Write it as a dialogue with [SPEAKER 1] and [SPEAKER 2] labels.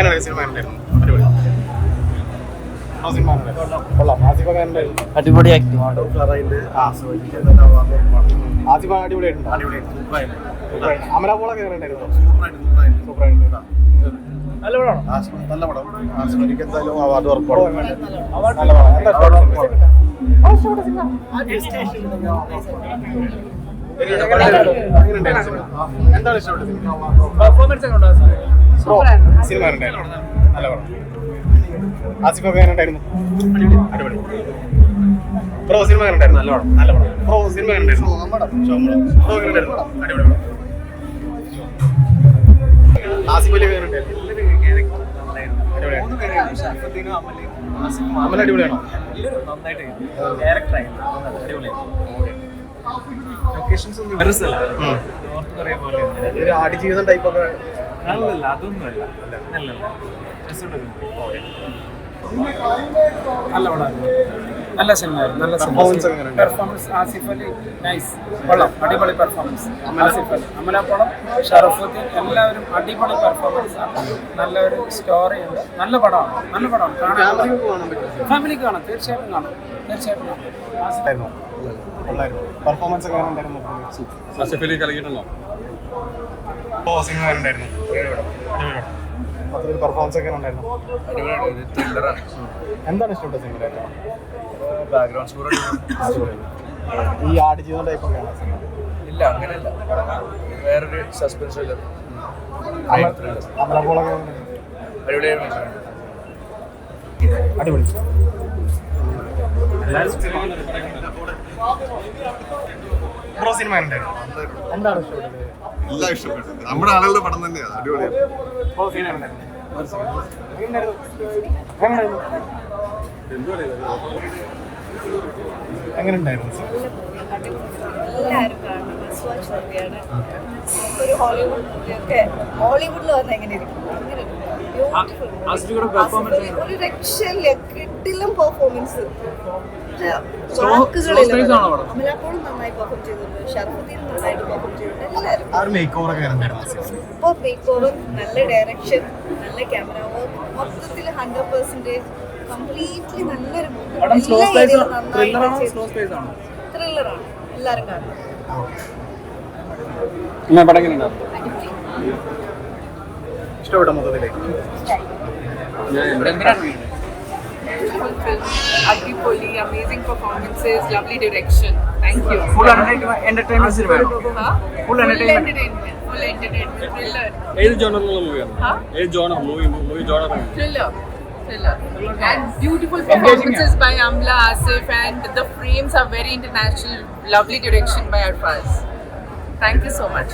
[SPEAKER 1] എങ്ങനെയാണ് സിനിമ ഉണ്ടായിരുന്നു അടിപൊളി.
[SPEAKER 2] അടിപൊളി ആക്ടിങ്
[SPEAKER 1] ആസിഫ് അടിപൊളിയായിട്ടുണ്ട്. അമലാപോളൊക്കെ എങ്ങനെ ഉണ്ടായിരുന്നു? സൂപ്പറായിട്ടുണ്ട്
[SPEAKER 2] നല്ല പടമാണ്
[SPEAKER 1] നല്ല പടം. ആസിഫിക്ക് എന്തായാലും അവാർഡ് ഉറപ്പാണ്. നല്ല പടം. എന്താ? എന്താണ് ഇഷ്ടപ്പെട്ട സിനിമ.
[SPEAKER 2] പെർഫോമൻസ് ഒക്കെ
[SPEAKER 1] ബ്രോ സിനിമ ഉണ്ടായിരുന്നു നല്ല പടം. ആസിഫ് ഒക്കെ എങ്ങനെ ഉണ്ടായിരുന്നു? അടിപൊളി. പ്രോ സിനിമ കണ്ടായിരുന്നു ഉണ്ടായിരുന്നു നല്ല പടം. നല്ല പടം. പ്രോ സിനിമ കണ്ടായിരുന്നു ഉണ്ടായിരുന്നു എങ്ങനെ ഉണ്ടായിരുന്നു അടിപൊളി പടം. ആസിഫ് അലി ഉണ്ടായിരുന്നു. അമൽ അടിപൊളിയാണോ? ഉം. ഒരു ആടുജീവിതം ടൈപ്പ് അതൊന്നുമല്ല
[SPEAKER 2] നല്ല പടമായിരുന്നു നല്ല സിനിമയായിരുന്നു നല്ല
[SPEAKER 1] എങ്ങനെയുണ്ട്?
[SPEAKER 2] പെർഫോമൻസ് ആസിഫ് അലി നൈസ് കൊള്ളാം. അടിപൊളി പെർഫോമൻസ് ആസിഫ് അലി. അമലാപ്പടം ഷറഫുദ്ദീൻ എല്ലാവരും അടിപൊളി പെർഫോമൻസ് ആണ്. നല്ലൊരു സ്റ്റോറി ഉണ്ട്. നല്ല പടമാണ്. നല്ല പടമാണ്. കാണാൻ
[SPEAKER 1] ഫാമിലിക്ക് കാണാൻ പറ്റും
[SPEAKER 2] ഫാമിലിക്ക് കാണാം. തീർച്ചയായിട്ടും കാണാം. തീർച്ചയായിട്ടും കാണാം.
[SPEAKER 1] പെർഫോമൻസ് ആസിഫ് അലി ഉണ്ടായിരുന്നു ഓ ഉണ്ടായിരുന്നു മൊത്തത്തിൽ പെർഫോമൻസ് ഒക്കെ ഉണ്ടായിരുന്നു എന്താണ് ഇഷ്ടപ്പെട്ട സിനിമ
[SPEAKER 3] ബാക്ക്ഗ്രൗണ്ട് സ്കോർ
[SPEAKER 1] ഈ ആടുജീവിതം ടൈപ്പ് ഒക്കെയാണ്
[SPEAKER 3] ഇല്ല അങ്ങനെയല്ല. വേറൊരു സസ്പെൻസ് ഇല്ല.
[SPEAKER 1] അമലപ്പോളൊക്കെ
[SPEAKER 3] അടിപൊളിയായിരുന്നു.
[SPEAKER 1] ബ്രോ സിനിമ എന്താണ്
[SPEAKER 4] എല്ലാം ഇഷ്ടപ്പെട്ടു. നമ്മുടെ ആളുകളുടെ പടം തന്നെയാണ്. അടിപൊളിയാണ്?
[SPEAKER 1] എങ്ങനെ ഉണ്ടായിരുന്നു
[SPEAKER 5] എല്ലാവരും കാണണം മസ്റ്റ് വാച്ച് മൂവിയാണ് ഒരു ഹോളിവുഡ് മൂവിയൊക്കെ ഹോളിവുഡിൽ വന്ന എങ്ങനെ ഇരിക്കും അങ്ങനെ ഒരു രക്ഷയില്ല. കിട്ടിലും പെർഫോമൻസ് നല്ല ഡയറക്ഷൻ നല്ല ക്യാമറ വർക്ക് മൊത്തത്തിൽ ഹൺഡ്രഡ് പെർസെന്റേജ് കംപ്ലീറ്റ്ലി നല്ലൊരു ത്രില്ലറാണ് എല്ലാവരും കാണണം
[SPEAKER 2] എന്നാ പടം എങ്ങനെ ഉണ്ടാവും
[SPEAKER 1] ഇഷ്ടപ്പെട്ട മൊത്തത്തിലേക്ക്
[SPEAKER 6] Adipoli, amazing performances, lovely direction. Thank you.
[SPEAKER 2] Full entertainment cinema
[SPEAKER 6] Huh?
[SPEAKER 2] Full entertainment.
[SPEAKER 6] entertainment. Full entertainment. Thriller.
[SPEAKER 7] ഏത് ജോണറിലുള്ള മൂവിയാണ്
[SPEAKER 6] Huh?
[SPEAKER 7] ഏത് genre movie movie genre
[SPEAKER 6] Thriller. Thriller. And beautiful performances by Amla Asif, and the frames are very international. Lovely direction by Arfaz. Thank you so much.